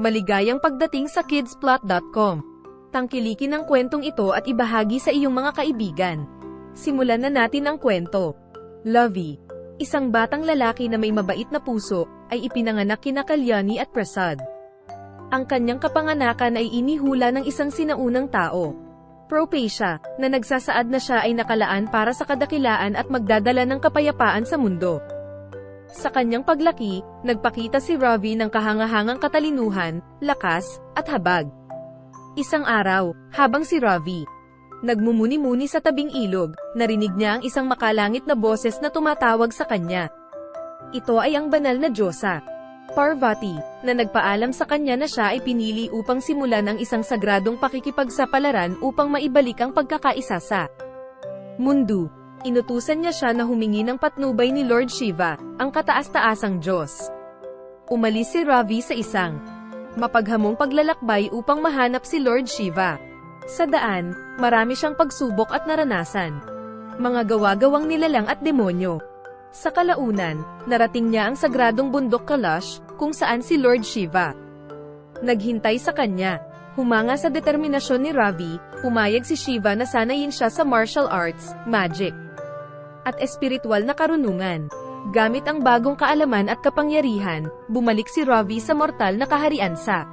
Maligayang pagdating sa kidsplot.com. Tangkilikin ang kwentong ito at ibahagi sa iyong mga kaibigan. Simulan na natin ang kwento. Lovey, isang batang lalaki na may mabait na puso, ay ipinanganak kina Kalyani at Prasad. Ang kanyang kapanganakan ay inihula ng isang sinaunang tao. Propacia, na nagsasaad na siya ay nakalaan para sa kadakilaan at magdadala ng kapayapaan sa mundo. Sa kanyang paglaki, nagpakita si Ravi ng kahangahangang katalinuhan, lakas, at habag. Isang araw, habang si Ravi nagmumuni-muni sa tabing ilog, narinig niya ang isang makalangit na boses na tumatawag sa kanya. Ito ay ang banal na Diyosa, Parvati, na nagpaalam sa kanya na siya ay pinili upang simulan ang isang sagradong pakikipagsapalaran upang maibalik ang pagkakaisa sa mundo. Inutusan niya siya na humingi ng patnubay ni Lord Shiva, ang kataas-taasang Diyos. Umalis si Ravi sa isang mapaghamong paglalakbay upang mahanap si Lord Shiva. Sa daan, marami siyang pagsubok at naranasan. Mga gawa-gawang nilalang at demonyo. Sa kalaunan, narating niya ang sagradong bundok Kalash, kung saan si Lord Shiva. Naghintay sa kanya. Humanga sa determinasyon ni Ravi, pumayag si Shiva na sanayin siya sa martial arts, magic, at espiritual na karunungan. Gamit ang bagong kaalaman at kapangyarihan, bumalik si Ravi sa mortal na kaharian sa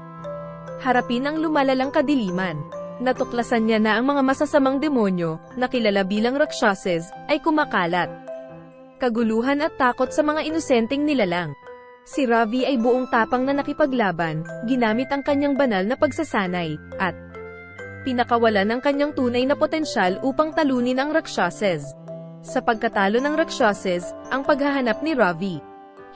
harapin ang lumalalang kadiliman. Natuklasan niya na ang mga masasamang demonyo, na kilala bilang Rakshasas, ay kumakalat. Kaguluhan at takot sa mga inosenteng nilalang. Si Ravi ay buong tapang na nakipaglaban, ginamit ang kanyang banal na pagsasanay, at pinakawalan ang kanyang tunay na potensyal upang talunin ang Rakshasas. Sa pagkatalo ng Rakshasas, ang paghahanap ni Ravi.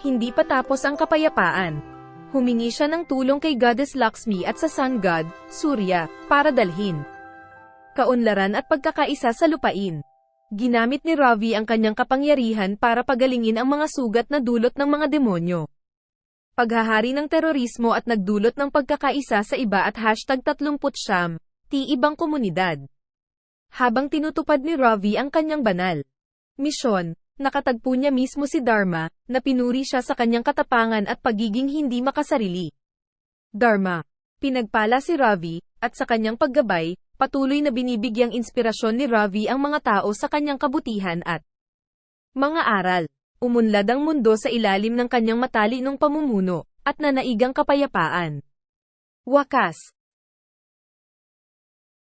Hindi pa tapos ang kapayapaan. Humingi siya ng tulong kay Goddess Lakshmi at sa Sun God, Surya, para dalhin kaunlaran at pagkakaisa sa lupain. Ginamit ni Ravi ang kanyang kapangyarihan para pagalingin ang mga sugat na dulot ng mga demonyo. Paghahari ng terorismo at nagdulot ng pagkakaisa sa iba at hashtag 30 siyam, ti ibang komunidad. Habang tinutupad ni Ravi ang kanyang banal misyon, nakatagpo niya mismo si Dharma, na pinuri siya sa kanyang katapangan at pagiging hindi makasarili. Dharma, pinagpala si Ravi, at sa kanyang paggabay, patuloy na binibigyang inspirasyon ni Ravi ang mga tao sa kanyang kabutihan at mga aral. Umunlad ang mundo sa ilalim ng kanyang matalinong pamumuno, at nanaigang kapayapaan. Wakas,